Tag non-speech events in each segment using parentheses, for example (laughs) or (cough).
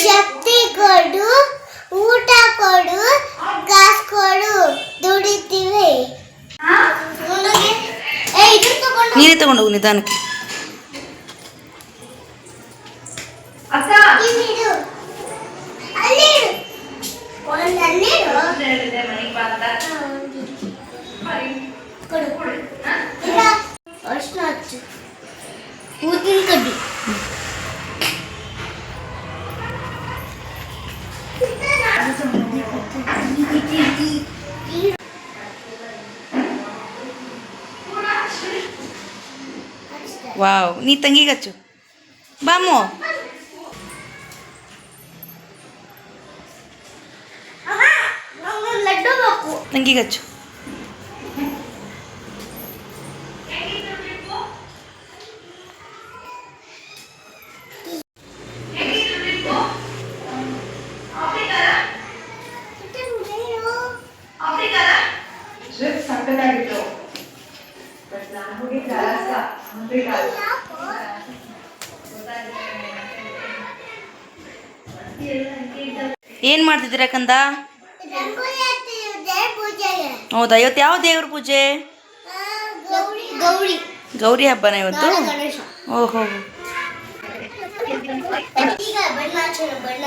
ಶಕ್ತಿ ಕೊಡು ಊಟ ಕೊಡು ಕಾಸು ಕೊಡು ದುಡಿತೀವಿ. ನೀನೇ ತಗೊಂಡು ನಿಧಾನಕ್ಕೆ ಇಲ್ಲಿಡು ಅಲ್ಲಿಡು ಒಂದು ಅಲ್ಲಿಡು ಕೊಡು ಇಲ್ಲ ಅರ್ಶಿನ ಹಚ್ಚು ಊದಿನ ಕಡ್ಡಿ ವಾವ್ ನೀ ತಂಗಿಗೆ ಹಚ್ಚು ಬಾಮು ತಂಗಿಗೆ ಹಚ್ಚು ಏನು ಮಾಡ್ತಿದ್ದೀರಾ ಕಂದ? ಹೌದಾ ಇವತ್ತು ಯಾವ ದೇವ್ರ ಪೂಜೆ? ಗೌರಿ ಹಬ್ಬನ ಇವತ್ತು? ಓಹೋ. ಬಣ್ಣ ಬಣ್ಣ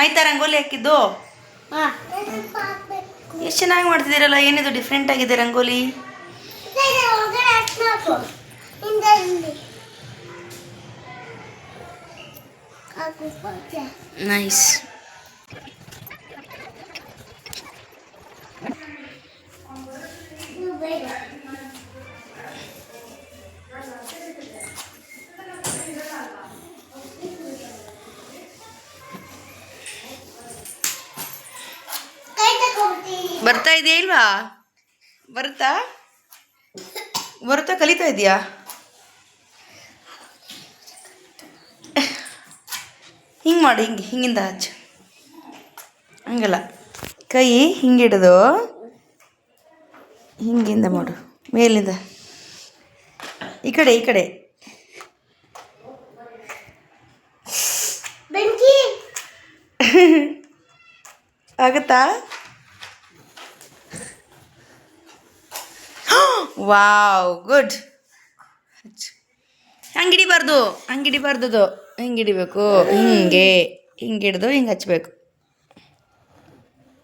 ಆಯ್ತಾ ರಂಗೋಲಿ ಹಾಕಿದ್ದು? ಎಷ್ಟು ಚೆನ್ನಾಗಿ ಮಾಡ್ತಿದ್ದೀರಲ್ಲ ಏನಿದು ಡಿಫ್ರೆಂಟ್ ಆಗಿದೆ ರಂಗೋಲಿ? ನೈಸ್ ಬರ್ತಾ ಇದೆಯಾ ಇಲ್ವಾ? ಬರುತ್ತಾ? ಬರುತ್ತಾ ಕಲಿತಾ ಇದೆಯಾ? ಹಿಂಗೆ ಮಾಡಿ ಹಿಂಗೆ ಹಿಂಗಿಂದ ಹಚ್ಚು ಹಂಗಲ್ಲ. ಕೈ ಹಿಂಗಿಡ್ದು ಹಿಂಗಿಂದ ಮಾಡು ಮೇಲಿಂದ. ಈ ಕಡೆ ಈ ಕಡೆ. ಬೆಂಕಿ. (laughs) ಆಗುತ್ತಾ? ವಾವ್ ಗುಡ್ ಹಂಗೆ ಹಿಡಿಬಾರ್ದು ಹಂಗೆ ಹಿಡಿಬಾರ್ದು ಹಿಂಗೆ ಹಿಡಿಬೇಕು ಹಿಂಗೆ ಹಿಂಗೆ ಹಿಡ್ದು ಹಿಂಗೆ ಹಚ್ಬೇಕು.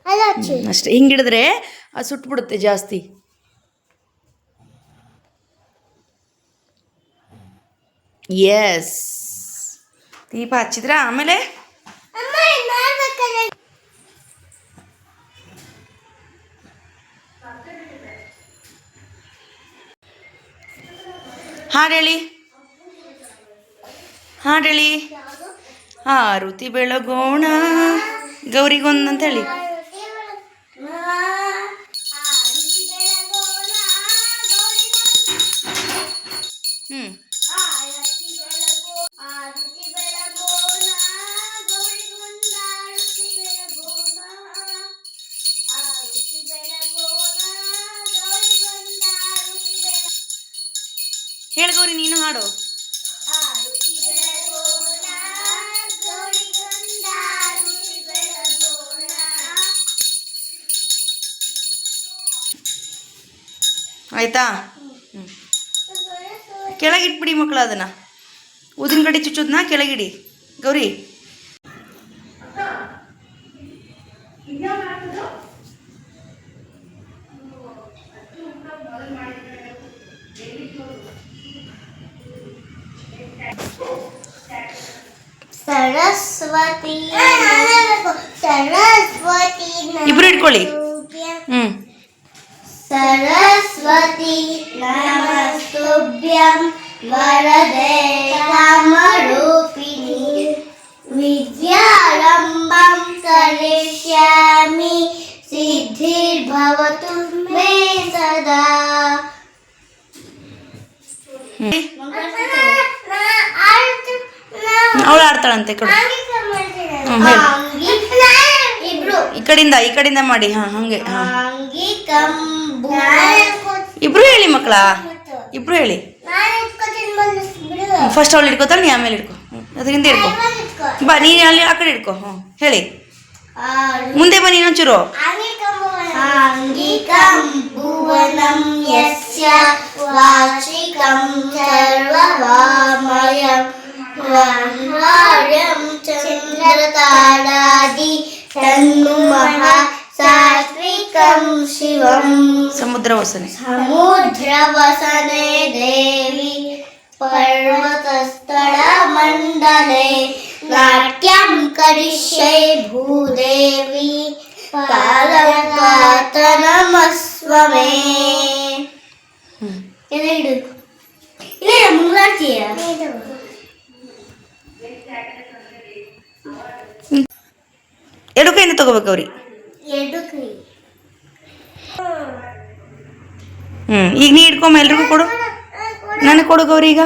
ಅಲ್ಲ ಹಚ್ಚು. ಹ್ಮ್, ಅಷ್ಟೇ. ಹಿಂಗೆ ಹಿಡಿದ್ರೆ ಅದು ಸುಟ್ಬಿಡುತ್ತೆ ಜಾಸ್ತಿ. ಎಸ್ ದೀಪ ಹಚ್ಚಿದ್ರಾ ಆಮೇಲೆ? ಹಾಡು ಹಾಡೇಳಿ ಹೇಳಿ. ಆರುತಿ ಬೆಳಗೋಣ ಗೌರಿಗೊಂದು ಅಂತ ಹೇಳಿ. ಹೇಳು ಗೌರಿ ನೀನು ಹಾಡು. ಆಯ್ತಾ? ಕೆಳಗಿಟ್ಬಿಡಿ ಮಕ್ಕಳು ಅದನ್ನು. ಉದಿನ ಕಡೆ ಚುಚ್ಚೋದನ್ನ ಕೆಳಗಿಡಿ. ಗೌರಿ ಸರಸ್ವತಿ ಸರಸ್ವತಿ ಇಬ್ರು ಇಟ್ಕೊಳ್ಳಿ ಹ್ಮ್. ಸರಸ್ವತಿ ನಮಸ್ತುಭ್ಯಂ ವರದೆ ಕಾಮರೂಪಿಣಿ ವಿದ್ಯಾರಂಭಂ ಕರಿಷ್ಯಾಮಿ ಸಿದ್ಧಿರ್ಭವತು ಮೇ ಸದಾ. ಅವಳು ಆಡ್ತಾಳಂತೆ ಕೊಡು. ಈ ಕಡೆಯಿಂದ ಈ ಕಡೆಯಿಂದ ಮಾಡಿ ಹಾ ಹಾಗೆ ಹಾಂ. ಇಬ್ರು ಹೇಳಿ ಮಕ್ಕಳ? ಇಬ್ರು ಹೇಳಿ. ಫಸ್ಟ್ ಅವಳು ಇಟ್ಕೋತಾಳ ನೀ ಆಮೇಲೆ ಇಟ್ಕೋ ಅದರಿಂದ ನಾನು ಬಾ ನೀನು ಅಲ್ಲಿ ಆ ಕಡೆ ಇಟ್ಕೋ ಹ್ಞೂ ಹೇಳಿ. ಮುಂದೆ ಬನ್ನಿ ಇನ್ನೊಂಚೂರು. ಅಂಗಿಕಂ ಭುವನಂ ಯಸ್ಯ ವಾಚಿಕಂ ಸರ್ವವಾಮಯಂ ವಾರ್ಯಂ ಚಂದ್ರತಾರಾದಿ ತನ್ನುಮಃ ಸಾತ್ವಿಕಂ ಶಿವಂ ಸಮುದ್ರ ವಸನೆ समुद्रवसने देवी पर्वतस्थल मण्डले नाट्यं करिष्ये भूदेवी कालकातनमस्व मे ಇಲ್ಲ ಇಡು ಇಲ್ಲ ಮುಂಗಾಡ್ತೀಯ ಎರಡು ಕೈಯಿಂದ ತಗೋಬೇಕು ಅವ್ರಿ ಹ್ಞೂ ಈಗ ನೀ ಇಟ್ಕೊಂಬ ಎಲ್ರಿಗೂ ಕೊಡು. ನನಗೆ ಕೊಡು ಗೌರಿ ಈಗ.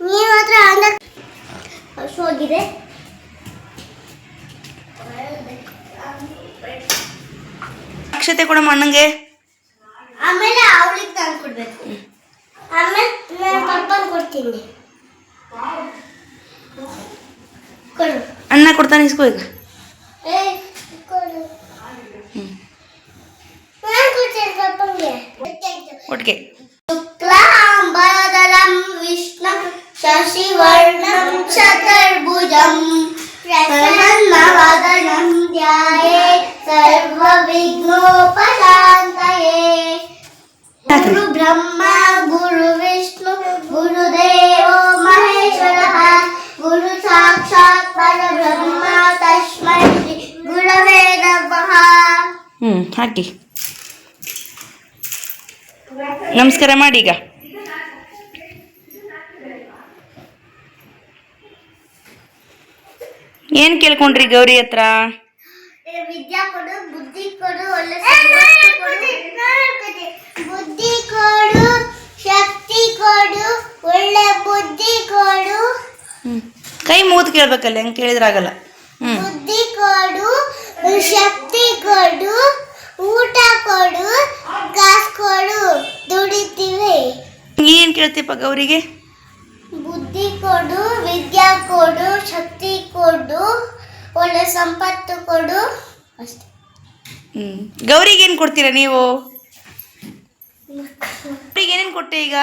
ನೀವು ಹತ್ರ ಹಂಗ ಹಸುವಾಗಿದೆ ಅಕ್ಷತೆ ಕೊಡಮ್ಮ ಅಣ್ಣಂಗೆ. ಆಮೇಲೆ ಅವಳಿಗೆ ನಾನು ಕೊಡ್ಬೇಕು ಆಮೇಲೆ ನಾನು ಕೊಡ್ತೀನಿ ಅಣ್ಣ ಕೊಡ್ತಾನೆ ಇಸ್ಕೋ ಈಗ. ಹಾಕಿ. ನಮಸ್ಕಾರ ಮಾಡಿ ಈಗ. ಏನು ಕೇಳ್ಕೊಂಡ್ರಿ ಗೌರಿ ಹತ್ರ? ವಿದ್ಯಾ ಕೊಡು ಬುದ್ಧಿ ಕೊಡು ಒಳ್ಳೆ ಸಂಪತ್ತು ಕೊಡು. ಬುದ್ಧಿ ಕೊಡು ಶಕ್ತಿ ಕೊಡು ಒಳ್ಳೆ ಬುದ್ಧಿ ಕೊಡು. ಕೈ ಮೂತ್ ಕೇಳ್ಬೇಕಲ್ಲ ಹೆಂಗ್ ಕೇಳಿದ್ರಾಗಲ್ಲ. ಹ್ಮ್. ಬುದ್ಧಿ ಕೊಡು ಶಕ್ತಿ ಕೊಡು ಊಟ ಕೊಡು ಕಾಸು ಕೊಡು ದುಡಿತೀವಿ ಏನು ಕೇಳ್ತೀಯಪ್ಪ ಗೌರಿಗೆ ಬುದ್ಧಿ ಕೊಡು ವಿದ್ಯಾ ಕೊಡು ಶಕ್ತಿ ಕೊಡು ಒಳ್ಳೆ ಸಂಪತ್ತು ಕೊಡು ಅಷ್ಟೇ. ಹ್ಞೂ ಗೌರಿಗೆ ಏನು ಕೊಡ್ತೀರಾ ನೀವು? ಗೌರಿಗೆ ಏನೇನು ಕೊಟ್ಟೆ ಈಗ?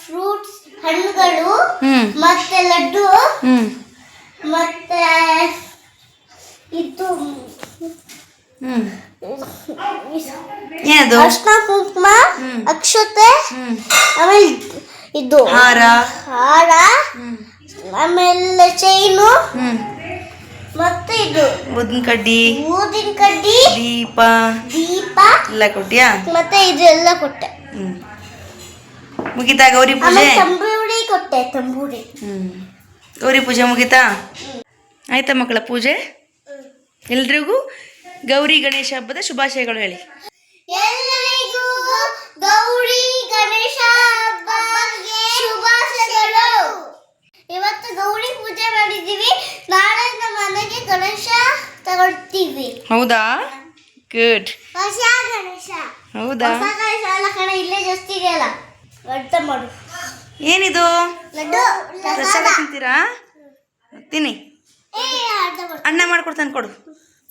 ಫ್ರೂಟ್ಸ್ ಹಣ್ಣುಗಳು ಹ್ಞೂ ಮತ್ತೆ ಲಡ್ಡು ಹ್ಞೂ ಮತ್ತೆ ಇದು ಹ್ಞೂ ಏನದು ಅರ್ಶನ ಕುಂಕುಮ. ಅಕ್ಷತೆ ಆಮೇಲೆ ಇದು ಹಾರ. ಹಾರ ಆಮೇಲೆ ಚೈನು ಮತ್ತೆ ಇದು ಊದಿನ ಕಡ್ಡಿ. ಊದಿನ ಕಡ್ಡಿ ದೀಪ. ದೀಪ. ಎಲ್ಲ ಕೊಟ್ಟಿಯಾ ಮತ್ತೆ ಇದೆಲ್ಲ ಕೊಟ್ಟೆ. ಮುಗಿತಾ ಗೌರಿ ಪೂಜೆ? ತಂಬೂರಿ ಕೊಟ್ಟೆ ತಂಬೂರಿ. ಗೌರಿ ಪೂಜೆ ಮುಗಿತಾ? ಆಯ್ತಾ ಮಕ್ಕಳ ಪೂಜೆ? ಎಲ್ರಿಗೂ ಗೌರಿ ಗಣೇಶ ಹಬ್ಬದ ಶುಭಾಶಯಗಳು ಹೇಳಿ. ಎಲ್ಲರಿಗೂ ಗೌರಿ ಗಣೇಶ ಹಬ್ಬಕ್ಕೆ ಶುಭಾಶಯಗಳು. ಇವತ್ತು ಗೌರಿ ಪೂಜೆ ಮಾಡಿದ್ದೀವಿ. ನಾಳೆ ನಮ್ಮ ಮನೆಗೆ ಗಣೇಶ ತಗೊಳ್ತೀವಿ. ಹೌದಾ? ಗುಡ್ ಹೊಸ ಗಣೇಶ. ಹೌದಾ? ಹೊಸ ಗಣೇಶ ಅಲ್ಲ ಕಣ ಇಲ್ಲೇ ಜಾಸ್ತಿ ಇದೆಯಲ್ಲ. ಅರ್ಥ ಮಾಡು. ಏನಿದು? ಲಡ್ಡು ಪ್ರಸಾದ ತಿಂತೀರಾ? ತಿನ್ನಿ. ಅಣ್ಣ ಮಾಡ್ಕೊಡ್ತಾನೆ ಕೊಡು.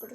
ఇప్పుడు.